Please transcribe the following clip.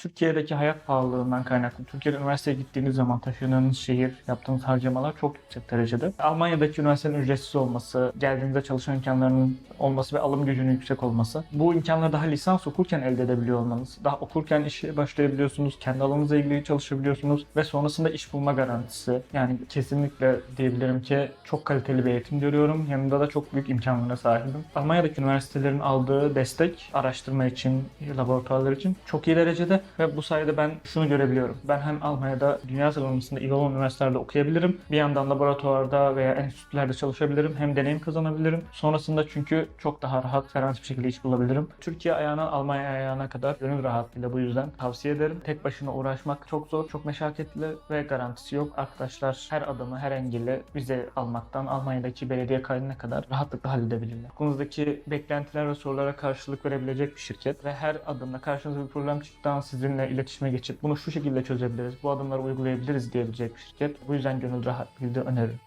Türkiye'deki hayat pahalılığından kaynaklı. Türkiye'de üniversiteye gittiğiniz zaman taşınığınız şehir, yaptığınız harcamalar çok yüksek derecede. Almanya'daki üniversitenin ücretsiz olması, geldiğinizde çalışan imkanlarının olması ve alım gücünün yüksek olması. Bu imkanları daha lisans okurken elde edebiliyor olmanız. Daha okurken işe başlayabiliyorsunuz, kendi alanınızla ilgili çalışabiliyorsunuz ve sonrasında iş bulma garantisi. Yani kesinlikle diyebilirim ki çok kaliteli bir eğitim görüyorum. Yanında da çok büyük imkanlara sahibim. Almanya'daki üniversitelerin aldığı destek araştırma için, laboratuvarlar için çok iyi derecede ve bu sayede ben şunu görebiliyorum. Ben hem Almanya'da dünya sıralamasında iyi olan üniversitelerde okuyabilirim. Bir yandan laboratuvarda veya enstitülerde çalışabilirim. Hem deneyim kazanabilirim. Sonrasında çünkü çok daha rahat, garanti bir şekilde iş bulabilirim. Türkiye ayağına Almanya ayağına kadar gönül rahatlığıyla bu yüzden tavsiye ederim. Tek başına uğraşmak çok zor, çok meşakkatli ve garantisi yok. Arkadaşlar her adımı, her engeli vize almaktan Almanya'daki belediye kaydına kadar rahatlıkla halledebilirler. Aklınızdaki beklentiler ve sorulara karşılık verebilecek bir şirket ve her adımda karşınıza bir problem çıktığı an sizinle iletişime geçip bunu şu şekilde çözebiliriz, bu adımları uygulayabiliriz diyebilecek bir şirket. Bu yüzden gönül rahatlığıyla öneririm.